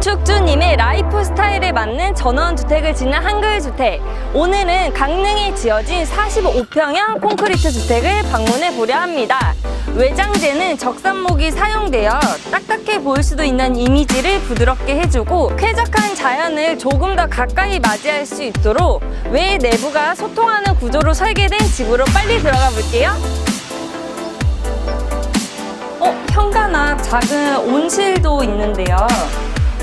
건축주님의 라이프 스타일에 맞는 전원주택을 짓는 한글주택. 오늘은 강릉에 지어진 45평형 콘크리트 주택을 방문해 보려 합니다. 외장재는 적산목이 사용되어 딱딱해 보일 수도 있는 이미지를 부드럽게 해주고 쾌적한 자연을 조금 더 가까이 맞이할 수 있도록 외 내부가 소통하는 구조로 설계된 집으로 빨리 들어가 볼게요. 어, 현관 앞 작은 온실도 있는데요.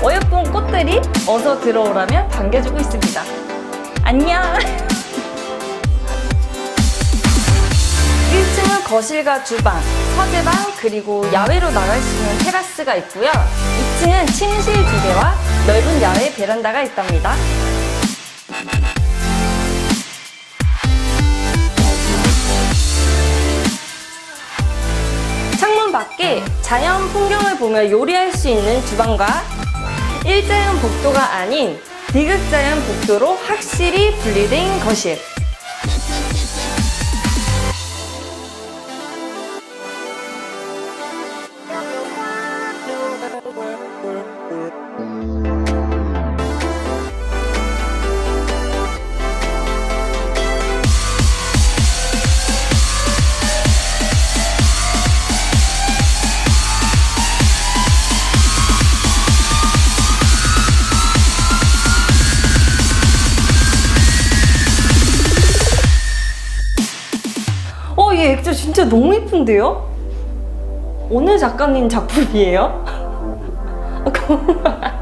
어여쁜 꽃들이 어서 들어오라며 반겨주고 있습니다. 안녕! 1층은 거실과 주방, 서재방, 그리고 야외로 나갈 수 있는 테라스가 있고요. 2층은 침실 두 개와 넓은 야외 베란다가 있답니다. 창문 밖에 자연 풍경을 보며 요리할 수 있는 주방과 일자형 복도가 아닌 디귿자형 복도로 확실히 분리된 거실. 어, 이 액자 진짜 너무 예쁜데요? 오늘 작가님 작품이에요? 어, 고마워.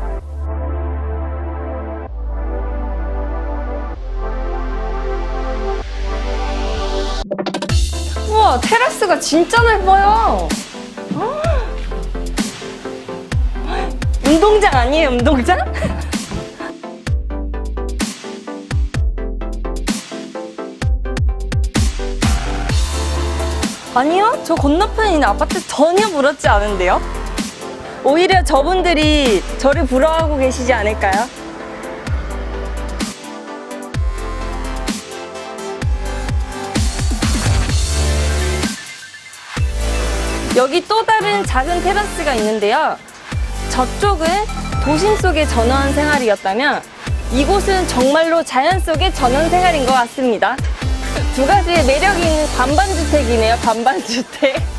우와, 테라스가 진짜 넓어요. 아. 운동장 아니에요, 운동장? 아니요, 저 건너편에 있는 아파트 전혀 부럽지 않은데요? 오히려 저분들이 저를 부러워하고 계시지 않을까요? 여기 또 다른 작은 테라스가 있는데요. 저쪽은 도심 속의 전원 생활이었다면 이곳은 정말로 자연 속의 전원 생활인 것 같습니다. 두 가지의 매력이 있는 반반주택이네요, 반반주택.